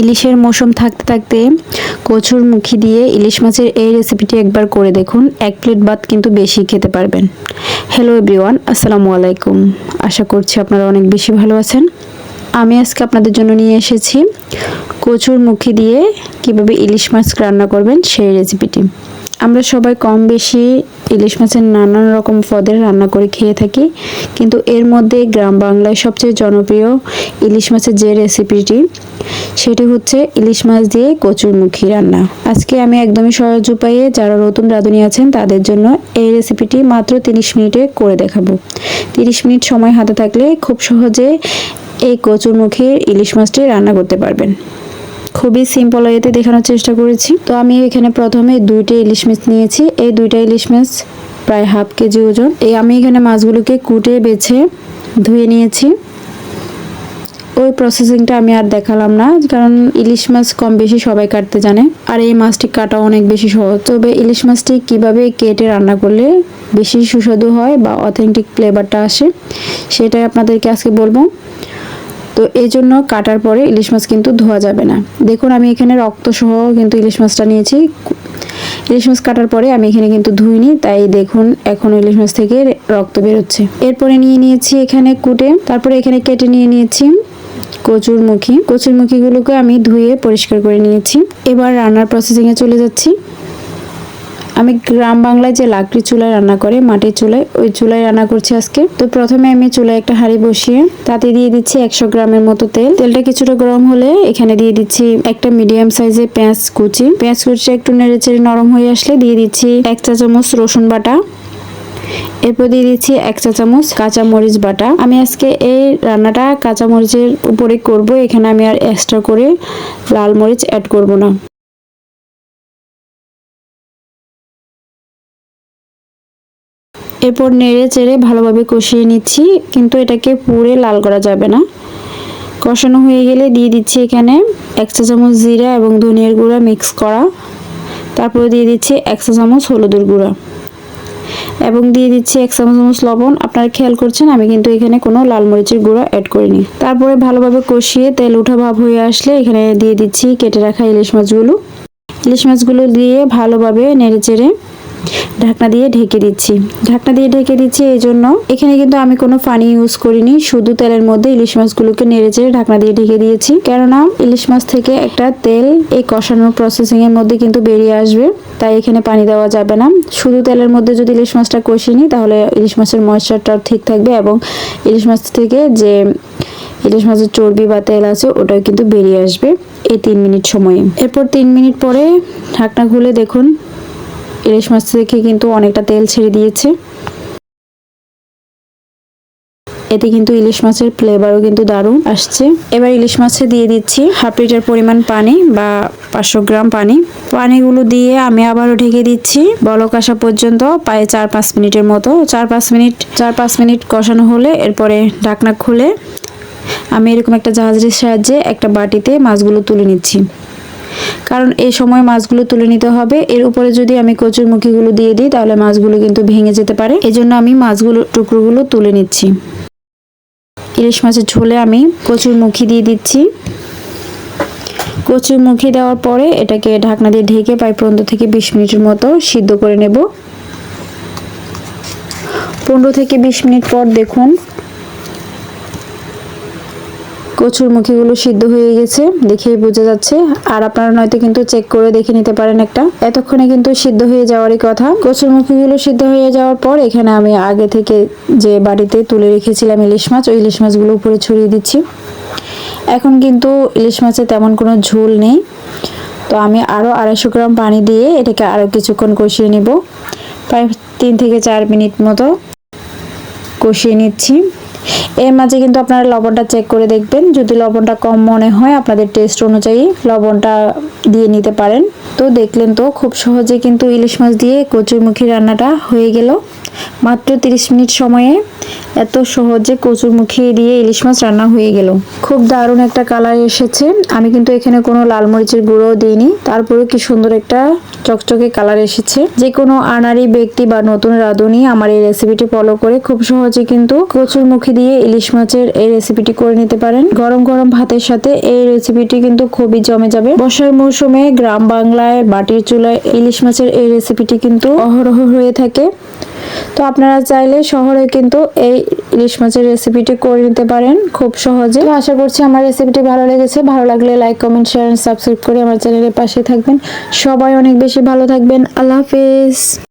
ইলিশের মৌসুম থাকতে থাকতে কচুর মুখি দিয়ে ইলিশ মাছের এই রেসিপিটি একবার করে দেখুন। এক প্লেট ভাত কিন্তু বেশি খেতে পারবেন। হ্যালো এভরিওয়ান আসসালামু আলাইকুম। আশা করছি আপনারা অনেক বেশি ভালো আছেন। আমি আজকে আপনাদের জন্য নিয়ে এসেছি কচুর মুখি দিয়ে কীভাবে ইলিশ মাছ রান্না করবেন সেই রেসিপিটি আমরা সবাই কম বেশি ইলিশ মাছের নানান রকম পদের রান্না করে খেয়ে থাকি, কিন্তু এর মধ্যে গ্রাম বাংলায় সবচেয়ে জনপ্রিয় ইলিশ মাছের যে রেসিপিটি, সেটি হচ্ছে ইলিশ মাছ দিয়ে কচুরমুখী রান্না। আজকে আমি একদমই সহজ উপায়ে যারা নতুন রাঁধুনি আছেন, তাদের জন্য এই রেসিপিটি মাত্র তিরিশ মিনিটে করে দেখাবো। তিরিশ মিনিট সময় হাতে থাকলে খুব সহজে এই কচুরমুখীর ইলিশ মাছটি রান্না করতে পারবেন। খুবই সিম্পল ওয়েতে দেখানোর চেষ্টা করেছি। তো আমি এখানে প্রথমে দুইটা ইলিশ মাছ নিয়েছি। এই দুইটা ইলিশ মাছ প্রায় হাফ কেজি ওজন। এই আমি এখানে মাছগুলোকে কুটে, বেছে, ধুয়ে নিয়েছি। ওই প্রসেসিংটা আমি আর দেখালাম না, কারণ ইলিশ মাছ কম বেশি সবাই কাটতে জানে, আর এই মাছটি কাটা অনেক বেশি সহজ। তবে ইলিশ মাছটি কীভাবে কেটে রান্না করলে বেশি সুস্বাদু হয় বা অথেন্টিক ফ্লেভারটা আসে, সেটাই আপনাদেরকে আজকে বলব। তো এই জন্য কাটার পরে ইলিশ মাছ কিন্তু ধোয়া যাবে না। দেখুন, আমি এখানে রক্ত সহ কিন্তু ইলিশ মাছটা নিয়েছি। ইলিশ মাছ কাটার পরে আমি এখানে কিন্তু ধুইনি, তাই দেখুন, এখন ইলিশ মাছ থেকে রক্ত বেরোচ্ছে। এরপরে নিয়ে নিয়েছি এখানে কুটে, তারপরে এখানে কেটে নিয়ে নিয়েছি কচুর মুখী কচুর মুখীগুলোকে আমি ধুয়ে পরিষ্কার করে নিয়েছি। এবার রান্নার প্রসেসিংয়ে চলে যাচ্ছি। আমি গ্রাম বাংলায় যে লাকড়ি চুলায় রান্না করে, মাটির চুলায়, ওই চুলায় রান্না করছি আজকে। তো প্রথমে আমি চুলায় একটা হাঁড়ি বসিয়ে, তাতে দিয়ে দিচ্ছি একশো গ্রামের মতো তেল। তেলটা কিছুটা গরম হলে এখানে দিয়ে দিচ্ছি একটা মিডিয়াম সাইজের পেঁয়াজ কুচি। পেঁয়াজ কুচি একটু নেড়ে চেড়ে নরম হয়ে আসলে দিয়ে দিচ্ছি এক চা চামচ রসুন বাটা। এরপর দিয়ে দিচ্ছি এক চা চামচ কাঁচা মরিচ বাটা। আমি আজকে এই রান্নাটা কাঁচা মরিচের উপরে করব, এখানে আমি আর এক্সট্রা করে লাল মরিচ অ্যাড করব না। এরপর নেড়ে চেড়ে ভালোভাবে কষিয়ে নিচ্ছি, কিন্তু এটাকে পুড়ে লাল করা যাবে না। কষানো হয়ে গেলে দিয়ে দিচ্ছি এখানে এক চা চামচ জিরা এবং ধনিয়ার গুঁড়া মিক্স করা। তারপরে দিয়ে দিচ্ছি এক চা চামচ হলুদের গুঁড়া। এবং দিয়ে দিচ্ছি এক চামচ চামচ লবণ। আপনারা খেয়াল করছেন, আমি কিন্তু এখানে কোনো লাল মরিচের গুঁড়া অ্যাড করিনি। তারপরে ভালোভাবে কষিয়ে তেল উঠা ভাব হয়ে আসলে এখানে দিয়ে দিচ্ছি কেটে রাখা ইলিশ মাছগুলো। ইলিশ মাছগুলো দিয়ে ভালোভাবে নেড়ে চেড়ে ঢাকনা দিয়ে ঢেকে দিচ্ছি। ঢাকনা দিয়ে ঢেকে দিচ্ছি এই জন্য। এখানে কিন্তু আমি কোনো পানি ইউজ করিনি, শুধু তেলের মধ্যে ইলিশ মাছগুলোকে নেড়ে চেড়ে ঢাকনা দিয়ে ঢেকে দিয়েছি। কেননা ইলিশ মাছ থেকে একটা তেল এই কষানোর প্রসেসিং এর মধ্যে কিন্তু বেরিয়ে আসবে, তাই এখানে পানি দেওয়া যাবে না। শুধু তেলের মধ্যে যদি ইলিশ মাছটা কষিয়ে নিই, তাহলে ইলিশ মাছের ময়েশ্চারটাও ঠিক থাকবে এবং ইলিশ মাছ থেকে যে ইলিশ মাছের চর্বি বা তেল আছে, ওটাও কিন্তু বেরিয়ে আসবে এই তিন মিনিট সময়ে। এরপর তিন মিনিট পরে ঢাকনা খুলে দেখুন ইলিশ মাছ থেকে কিন্তু অনেকটা তেল ছেড়ে দিয়েছে। এতে কিন্তু ইলিশ মাছের ফ্লেভারও কিন্তু দারুণ আসছে। এবার ইলিশ মাছে দিয়ে দিচ্ছি হাফ লিটার পরিমাণ পানি বা পাঁচশো গ্রাম পানি। পানিগুলো দিয়ে আমি আবারও ঢেকে দিচ্ছি বলক আসা পর্যন্ত, প্রায় চার পাঁচ মিনিটের মতো। চার পাঁচ মিনিট, চার পাঁচ মিনিট কষানো হলে এরপরে ঢাকনা খুলে আমি এরকম একটা জাহাজের সাহায্যে একটা বাটিতে মাছগুলো তুলে নিচ্ছি। কারণ এই সময় মাছগুলো তুলে নিতে হবে। এর উপরে যদি আমি কচুর মুখিগুলো দিয়ে দিই, তাহলে মাছগুলো কিন্তু ভেঙে যেতে পারে। এজন্য আমি মাছগুলো, টুকরোগুলো তুলে নিচ্ছি। ইলিশ মাছের ঝোলে আমি কচুর মুখি দিয়ে দিচ্ছি। কচুর মুখি দেওয়ার পরে এটাকে ঢাকনা দিয়ে ঢেকে প্রায় পনেরো থেকে বিশ মিনিটের মতো সিদ্ধ করে নেব। পনেরো থেকে বিশ মিনিট পর দেখুন কচুর মুখিগুলো সিদ্ধ হয়ে গেছে, দেখেই বোঝা যাচ্ছে। আর আপনারা নয়তো কিন্তু চেক করে দেখে নিতে পারেন একটা। এতক্ষণে কিন্তু সিদ্ধ হয়ে যাওয়ারই কথা। কচুর মুখিগুলো সিদ্ধ হয়ে যাওয়ার পর এখানে আমি আগে থেকে যে বাড়িতে তুলে রেখেছিলাম ইলিশ মাছ, ওই ইলিশ মাছগুলো উপরে ছড়িয়ে দিচ্ছি। এখন কিন্তু ইলিশ মাছে তেমন কোনো ঝোল নেই। তো আমি আরও আড়াইশো গ্রাম পানি দিয়ে এটাকে আরও কিছুক্ষণ কষিয়ে নেব। প্রায় তিন থেকে চার মিনিট মতো কষিয়ে নিচ্ছি। এর মাঝে কিন্তু আপনারা লবণটা চেক করে দেখবেন। যদি লবণটা কম মনে হয়, আপনাদের টেস্ট অনুযায়ী লবণটা দিয়ে নিতে পারেন। তো দেখলেন তো, খুব সহজে কিন্তু ইলিশ মাছ দিয়ে কচুরমুখী রান্নাটা হয়ে গেল। মাত্র 30 মিনিট সময়ে এত সহজে কচুরমুখী দিয়ে ইলিশ মাছ রান্না হয়ে গেল। খুব দারুণ একটা কালার এসেছে। আমি কিন্তু এখানে কোনো লাল মরিচের গুঁড়ো দিইনি। তারপরেও কি সুন্দর একটা চকচকে কালার এসেছে। যে কোনো আনারি ব্যক্তি বা নতুন রাঁধুনি আমার এই রেসিপিটি ফলো করে খুব সহজে কিন্তু কচুরমুখী দিয়ে ইলিশ মাছের এই রেসিপিটি করে নিতে পারেন। গরম গরম ভাতের সাথে এই রেসিপিটি কিন্তু খুবই জমে যাবে। বর্ষার মৌসুমে গ্রাম বাংলায় বাটির চুলায় ইলিশ মাছের এই রেসিপিটি কিন্তু অহরহ হয়ে থাকে। তো আপনারা চাইলে শহরে কিন্তু এই ইলিশ মাছের রেসিপিটি করে নিতে পারেন খুব সহজে। আশা করছি আমার রেসিপিটি ভালো লেগেছে। ভালো লাগলে লাইক কমেন্ট শেয়ার সাবস্ক্রাইব করে আমার চ্যানেলের পাশে থাকবেন। সবাই অনেক বেশি ভালো থাকবেন। আল্লাহ হাফেজ।